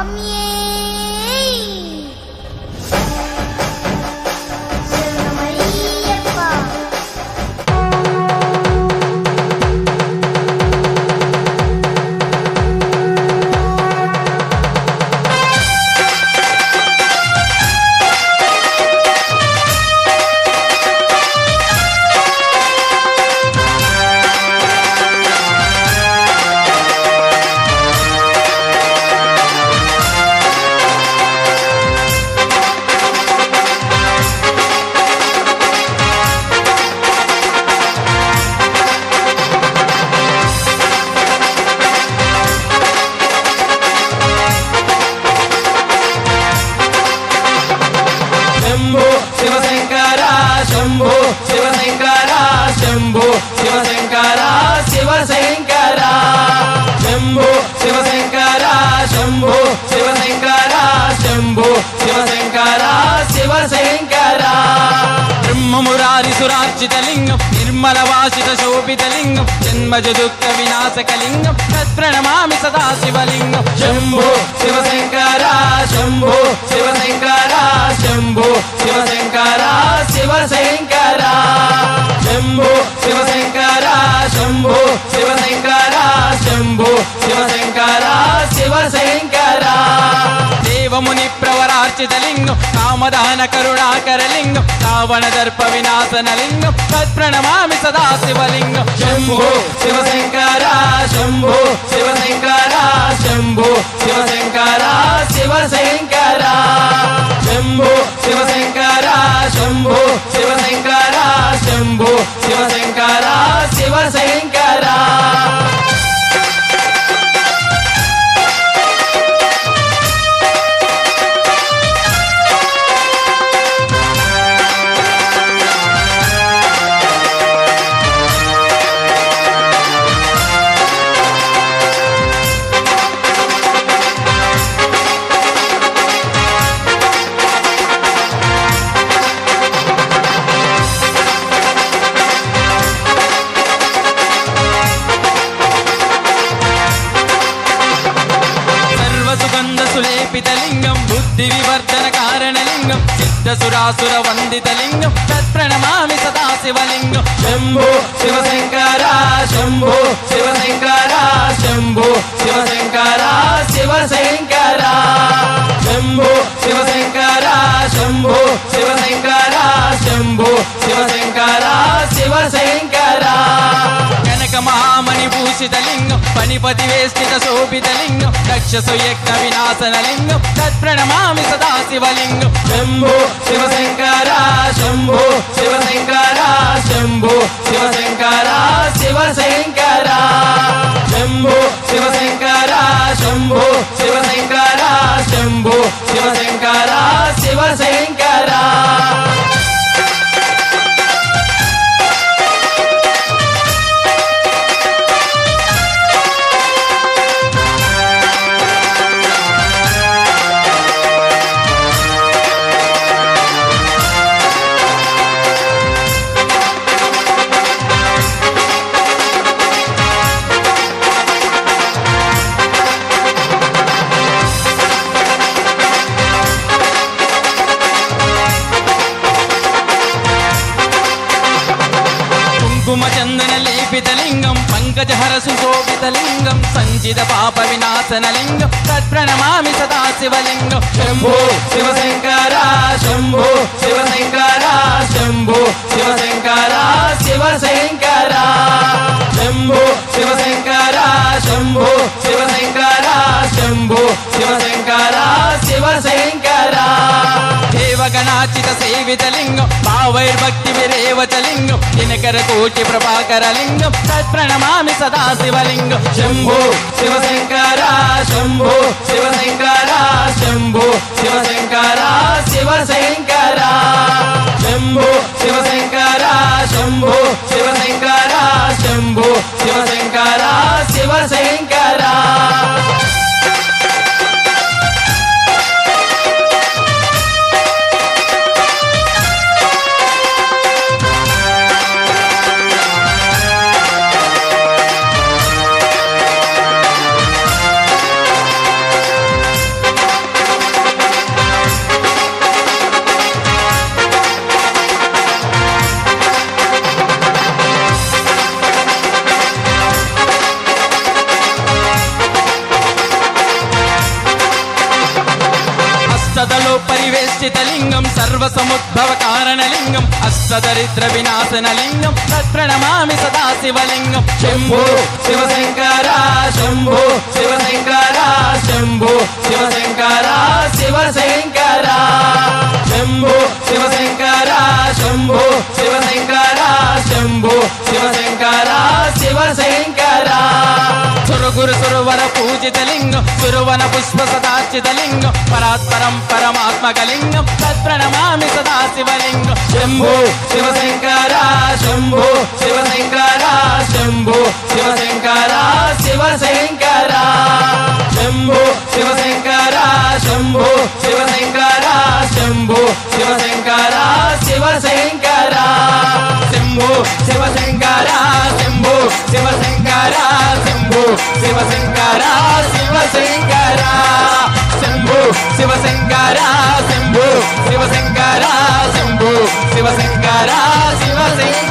Mommy Sivasankara Sivasankara. Brahma Murari సురార్చితలింగం Nirmala వాసిత శోభితలింగం జన్మజ దుఃఖ వినాశకలింగం తత్ప్రణమామి సదా శివలింగం. శంభో శివశంకర శంభో శివశంకర శంభో శివశంకర శివశంకర. శంభో శివశంకర శంభో శివశంకర శంభో శివశంకర శివశంకర. దేవముని ప్ర ప్రవరార్చితలింగం కామదాన కరుణాకరలింగం రావణ దర్ప వినాశనలింగం తత్ప్రణమామి సదా శివలింగం శంభో శివశంకర శంభో శివశంకర శంభో శివశంకర శివశంకర. శంభో శివశంకర. బుద్ధి వివర్ధన కారణలింగం సిద్ధసురాసుర వందితలింగం తత్ప్రణమామి సదా శివలింగం శంభో శివశంకర శంభో శివశంకర శంభో శివశంకర శివశంకర. శంభో శివశంకర శంభో శివశంకర శంభో శివశంకర శివశంకర. కనక మహామణి భూషితలింగం పనిపతి వేష్టిత శోభితలింగం దక్షసు యజ్ఞ వినాశనలింగం తత్ప్రణమామి సదా శివలింగం శంభో శివశంకర శంభో శివశంకర శంభో శివశంకర శివశంకర. శంభో శివశంకర శంభో శివశంకర శంభో శివశంకర శివశంకర. గజహర సుశోభితలింగం సంజిత పాప వినాశనలింగం తత్ప్రణమామి సదా శివలింగం. శంభో శివశంకర శంభో శివశంకర శంభో శివశంకర శివశంకర. శంభో శివశంకర శంభో శివశంకర శంభో శివశంకర శివశంకర. దేవగణాచిత సేవితలింగం భావైర్భక్తి విరేవచలింగం కోటి ప్రభాకర లింగం తత్ప్రణమామి సదా శివలింగం. శంభో శివశంకర శంభో శివశంకర శంభో శివశంకర శివశంకర. శంభో శివశంకర శంభో శివశంకర పూజితలింగం సర్వసముద్భవ కారణలింగం అష్టదరిద్ర వినాశనలింగం తత్ప్రణమామి సదా శివలింగం శంభో శివశంకర శంభో శివశంకర శంభో గురు సురవర పూజిత లింగం సురవన పుష్ప సదాచితలింగం పరాత్పరం పరమాత్మక లింగం తత్ప్రణమామి సదా శివలింగం శంభో శివశంకర శంభో శివశంకర శంభో శివశంకర శంభో శివశంకర శంభు శివశంకర శంభు శివశంకర శివశంకర శంభు శివశంకర శంభు శివశంకర శంభు శివశంకర శివశంకర